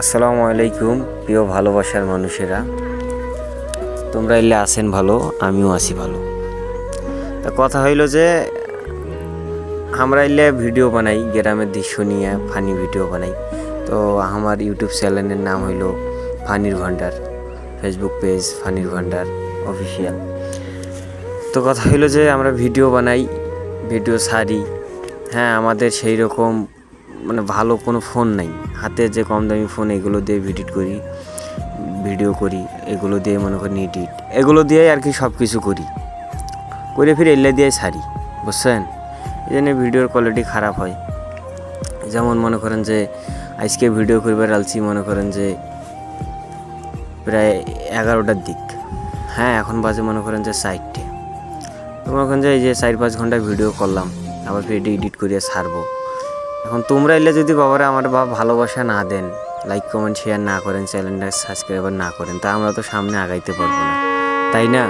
আসসালামু আলাইকুম, প্রিয় ভালোবাসার মানুষেরা। তোমরা এলে আসেন ভালো, আমিও আসি ভালো। তা কথা হইল যে, আমরা এলে ভিডিও বানাই, গ্রামের দৃশ্য নিয়ে ফানি ভিডিও বানাই। তো আমার ইউটিউব চ্যানেলের নাম হইল ফানির ভান্ডার, ফেসবুক পেজ ফানির ভান্ডার অফিসিয়াল। তো কথা হইল যে, আমরা ভিডিও বানাই, ভিডিও সারি হ্যাঁ আমাদের সেই রকম মানে ভালো কোনো ফোন নাই। হাতে যে কম দামি ফোন, এগুলো দিয়ে ভিডিট করি ভিডিও করি, এগুলো দিয়ে মনে করি এডিট এগুলো দিয়েই আর কি সব কিছু করি। করে ফিরে এলে দিয়ে সারি বুঝছেন? এই জন্য ভিডিওর কোয়ালিটি খারাপ হয়। যেমন মনে করেন যে, আজকে ভিডিও করবার আলছি মনে করেন যে, প্রায় এগারোটার দিক। হ্যাঁ এখন বাজে মনে করেন যে সাইডটে মনে করেন যে এই যে চার পাঁচ ঘণ্টা ভিডিও করলাম, আবার ভিডিও এডিট করিয়ে ছাড়বো। এখন তোমরা এলে যদি বাবারা আমার বাবা ভালোবাসা না দেন লাইক কমেন্ট শেয়ার না করেন চ্যানেলটা সাবস্ক্রাইবার না করেন, তা আমরা তো সামনে আগাইতে পারব না। তাই না?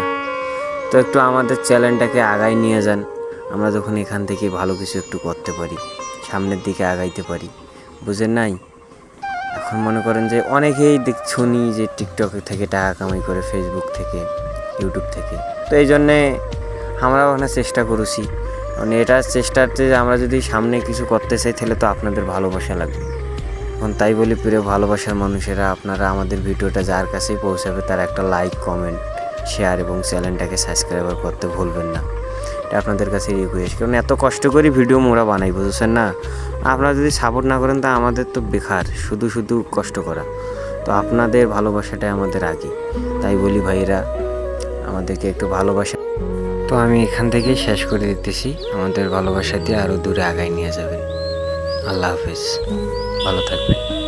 তো একটু আমাদের চ্যানেলটাকে আগাই নিয়ে যান, আমরা যখন এখান থেকে ভালো কিছু একটু করতে পারি, সামনের দিকে আগাইতে পারি। বুঝেন নাই? এখন মনে করেন যে অনেকেই দেখ, শুনি যে টিকটক থেকে টাকা কামাই করে ফেসবুক থেকে ইউটিউব থেকে। তো এই জন্যে আমরা ওখানে চেষ্টা করেছি মানে এটা চেষ্টাতে আমরা যদি সামনে কিছু করতে চাই, তাহলে তো আপনাদের ভালোবাসা লাগবে। এখন তাই বলি, প্রিয় ভালোবাসার মানুষেরা, আপনারা আমাদের ভিডিওটা যার কাছেই পৌঁছাবে, তার একটা লাইক কমেন্ট শেয়ার এবং চ্যানেলটাকে সাবস্ক্রাইবার করতে ভুলবেন না। এটা আপনাদের কাছে রিকোয়েস্ট কারণ এত কষ্ট করে ভিডিও মোরা বানাই, বুঝছেন না? আপনারা যদি সাপোর্ট না করেন, তা আমাদের তো বেকার। শুধু শুধু কষ্ট করা। তো আপনাদের ভালোবাসাটাই আমাদের আগে। তাই বলি ভাইরা আমাদেরকে একটু ভালোবাসা তো আমি এখান থেকেই শেষ করে দিতেছি। আমাদের ভালোবাসা দিয়ে আরও দূরে আগায় নিয়ে যাবেন। আল্লাহ হাফিজ। ভালো থাকবেন।